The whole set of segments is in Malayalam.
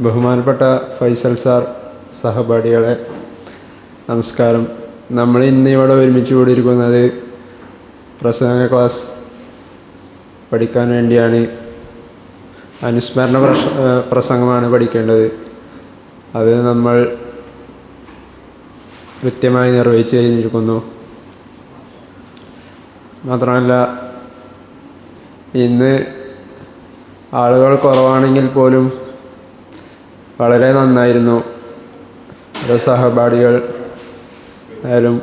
ബഹുമാനപ്പെട്ട ഫൈസൽ സാർ സഹപാഠികളെ നമസ്കാരം. നമ്മൾ ഇന്ന് ഇവിടെ ഒരുമിച്ച് കൂടിയിരിക്കുന്നത് പ്രസംഗ ക്ലാസ് പഠിക്കാൻ വേണ്ടിയാണ്. അനുസ്മരണ പ്രസ പ്രസംഗമാണ് പഠിക്കേണ്ടത്. അത് നമ്മൾ കൃത്യമായി നിർവഹിച്ചു കഴിഞ്ഞിരിക്കുന്നു. മാത്രമല്ല ഇന്ന് ആളുകൾ കുറവാണെങ്കിൽ പോലും വളരെ നന്നായിരുന്നു. ഓരോ സഹപാഠികൾ ആയാലും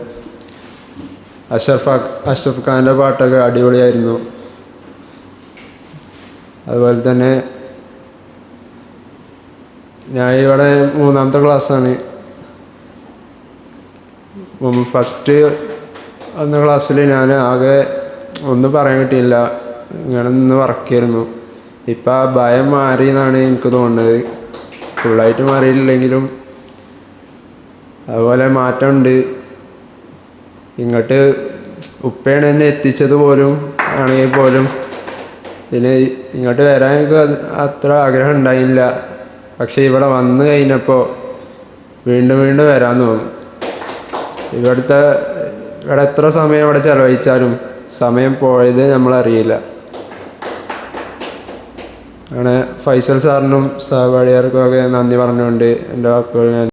അഷറഫ് അഷറഫ് ഖാന്റെ പാട്ടൊക്കെ അടിപൊളിയായിരുന്നു. അതുപോലെ തന്നെ ഞാൻ ഇവിടെ മൂന്നാമത്തെ ക്ലാസ്സാണ്. ഫസ്റ്റ് വന്ന ക്ലാസ്സിൽ ഞാൻ ആകെ ഒന്നും പറയാൻ കിട്ടിയില്ല. ഇങ്ങനെ നിന്ന് ചെയ്യുന്നു. ഇപ്പം ആ ഭയം മാറി എന്നാണ് എനിക്ക് തോന്നുന്നത്. ഫുള്ളായിട്ട് മാറിയില്ലെങ്കിലും അതുപോലെ മാറ്റമുണ്ട്. ഇങ്ങോട്ട് ഉപ്പയാണ് എന്നെ എത്തിച്ചത് പോലും ആണെങ്കിൽ പോലും പിന്നെ ഇങ്ങോട്ട് വരാൻ അത്ര ആഗ്രഹം ഉണ്ടായില്ല. പക്ഷേ ഇവിടെ വന്നു കഴിഞ്ഞപ്പോൾ വീണ്ടും വീണ്ടും വരാൻ തോന്നും. ഇവിടുത്തെ ഇവിടെ എത്ര സമയം ഇവിടെ ചെലവഴിച്ചാലും സമയം പോയത് നമ്മളറിയില്ല. അങ്ങനെ ഫൈസൽ സാറിനും സഹപാഠികർക്കും ഒക്കെ നന്ദി പറഞ്ഞുകൊണ്ട് എന്റെ വാക്കുകൾ ഞാൻ